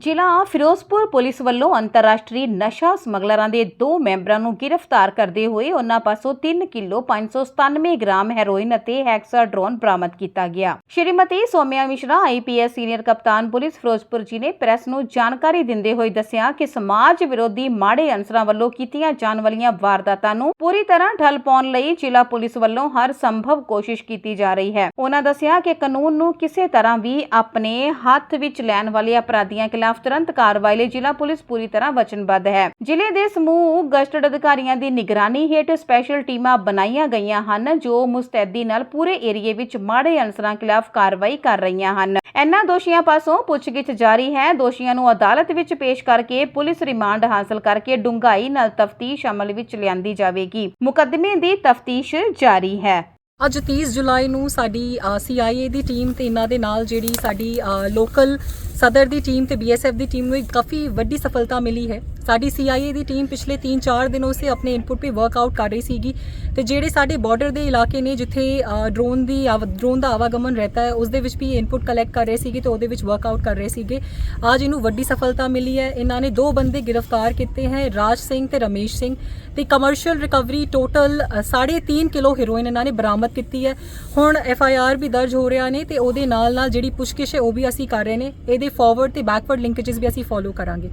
ਜ਼ਿਲ੍ਹਾ ਫਿਰੋਜ਼ਪੁਰ ਪੁਲਿਸ ਵੱਲੋਂ ਅੰਤਰਰਾਸ਼ਟਰੀ ਨਸ਼ਾ ਸਮਗਲਰਾਂ ਦੇ ਦੋ ਮੈਂਬਰਾਂ ਨੂੰ ਗ੍ਰਿਫਤਾਰ ਕਰਦੇ ਹੋਏ ਉਹਨਾਂ ਪਾਸੋਂ 3 ਕਿਲੋ 597 ਗ੍ਰਾਮ ਹੈਰੋਇਨ ਅਤੇ ਹੈਕਸਾਡਰੋਨ ਬਰਾਮਦ ਕੀਤਾ ਗਿਆ। ਸ਼੍ਰੀਮਤੀ ਸੋਮਿਆ ਮਿਸ਼ਰਾ ਆਈਪੀਐਸ ਸੀਨੀਅਰ ਕਪਤਾਨ ਪੁਲਿਸ ਫਿਰੋਜ਼ਪੁਰ ਜੀ ਨੇ ਪ੍ਰੈਸ ਨੂੰ ਜਾਣਕਾਰੀ ਦਿੰਦੇ ਹੋਏ ਦੱਸਿਆ ਕਿ ਸਮਾਜ ਵਿਰੋਧੀ ਮਾੜੇ ਅਨਸਰਾਂ ਵੱਲੋਂ ਕੀਤੀਆਂ ਜਾਣ ਵਾਲੀਆਂ ਵਾਰਦਾਤਾਂ ਨੂੰ ਪੂਰੀ ਤਰ੍ਹਾਂ ਠੱਲ ਪਾਉਣ ਲਈ ਜ਼ਿਲ੍ਹਾ ਪੁਲਿਸ ਵੱਲੋਂ ਹਰ ਸੰਭਵ ਕੋਸ਼ਿਸ਼ ਕੀਤੀ ਜਾ ਰਹੀ ਹੈ। ਉਹਨਾਂ ਦੱਸਿਆ ਕਿ ਕਾਨੂੰਨ ਨੂੰ ਕਿਸੇ ਤਰ੍ਹਾਂ ਵੀ ਆਪਣੇ ਹੱਥ ਵਿੱਚ ਲੈਣ ਵਾਲੇ ਅਪਰਾਧੀਆਂ ਖਿਲਾਫ ਤੁਰੰਤ ਕਾਰਵਾਈ ਲਈ ਜ਼ਿਲ੍ਹਾ ਪੁਲਿਸ ਪੂਰੀ ਤਰ੍ਹਾਂ ਵਚਨਬੱਧ ਹੈ। ਜ਼ਿਲ੍ਹੇ ਦੇ ਸਮੂਹ ਗਸ਼ਟਡ ਅਧਿਕਾਰੀਆਂ ਦੀ ਨਿਗਰਾਨੀ ਹੇਠ ਸਪੈਸ਼ਲ ਟੀਮਾਂ ਬਣਾਈਆਂ ਗਈਆਂ ਹਨ, ਜੋ ਮੁਸਤੈਦੀ ਨਾਲ ਪੂਰੇ ਏਰੀਏ ਵਿੱਚ ਮਾੜੇ ਅਨਸਰਾਂ ਖਿਲਾਫ ਕਾਰਵਾਈ ਕਰ ਰਹੀਆਂ ਹਨ। ਇਨ੍ਹਾਂ ਦੋਸ਼ੀਆਂ ਪਾਸੋਂ ਪੁੱਛਗਿੱਛ ਜਾਰੀ ਹੈ। ਦੋਸ਼ੀਆਂ ਨੂੰ ਅਦਾਲਤ ਵਿੱਚ ਪੇਸ਼ ਕਰਕੇ ਪੁਲਿਸ ਰਿਮਾਂਡ ਹਾਸਲ ਕਰਕੇ ਡੂੰਘਾਈ ਨਾਲ ਤਫਤੀਸ਼ ਅਮਲ ਵਿੱਚ ਲਿਆਂਦੀ ਜਾਵੇਗੀ। ਮੁਕੱਦਮੇ ਦੀ ਤਫਤੀਸ਼ ਜਾਰੀ ਹੈ। ਅੱਜ 30 ਜੁਲਾਈ ਨੂੰ ਸਾਡੀ ਸੀਆਈਏ ਦੀ ਟੀਮ ਤੇ ਇਹਨਾਂ ਦੇ ਨਾਲ ਜਿਹੜੀ ਸਾਡੀ ਲੋਕਲ ਸਦਰ ਦੀ ਟੀਮ ਤੇ ਬੀਐਸਐਫ ਦੀ ਟੀਮ ਨੂੰ ਕਾਫੀ ਵੱਡੀ ਸਫਲਤਾ ਮਿਲੀ ਹੈ। ਸਾਡੀ ਸੀਆਈਏ ਦੀ ਟੀਮ ਪਿਛਲੇ 3-4 ਦਿਨੋਂ ਸੇ ਆਪਣੇ ਇਨਪੁਟ 'ਤੇ ਵਰਕਆਊਟ ਕਰ ਰਹੀ ਸੀਗੀ ਤੇ ਜਿਹੜੇ ਸਾਡੇ ਬਾਰਡਰ ਦੇ ਇਲਾਕੇ ਨੇ ਜਿੱਥੇ ਡਰੋਨ ਦੀ ਡਰੋਨ ਦਾ ਆਵਾਗਮਨ ਰਹਤਾ ਹੈ ਉਸ ਦੇ ਵਿੱਚ ਵੀ ਇਨਪੁਟ ਕਲੈਕਟ ਕਰ ਰਹੇ ਸੀਗੇ ਤੇ ਉਹਦੇ ਵਿੱਚ ਵਰਕਆਊਟ ਕਰ ਰਹੇ ਸੀਗੇ। ਅੱਜ ਇਹਨੂੰ ਵੱਡੀ ਸਫਲਤਾ ਮਿਲੀ ਹੈ। ਇਹਨਾਂ ਨੇ ਦੋ ਬੰਦੇ ਗ੍ਰਿਫਤਾਰ ਕੀਤੇ ਹੈ, ਰਾਜ ਸਿੰਘ ਤੇ ਰਮੇਸ਼ ਸਿੰਘ। ਤੇ commercial recovery total 3.5 kilo heroin ਇਹਨਾਂ ਨੇ ਬਰਾਮਦ ਕੀਤੀ ਹੈ। ਹੁਣ ਐਫ ਆਈ ਆਰ ਵੀ ਦਰਜ ਹੋ ਰਿਹਾ ਨੇ ਤੇ ਉਹਦੇ ਨਾਲ ਨਾਲ ਜਿਹੜੀ ਪੁੱਛਗਿੱਛ ਹੈ ਉਹ ਵੀ ਅਸੀਂ ਕਰ ਰਹੇ ਨੇ। ਇਹਦੇ ਫਾਰਵਰਡ ਤੇ ਬੈਕਵਰਡ ਲਿੰਕੇजेस ਵੀ ਅਸੀਂ ਫੋਲੋ ਕਰਾਂਗੇ।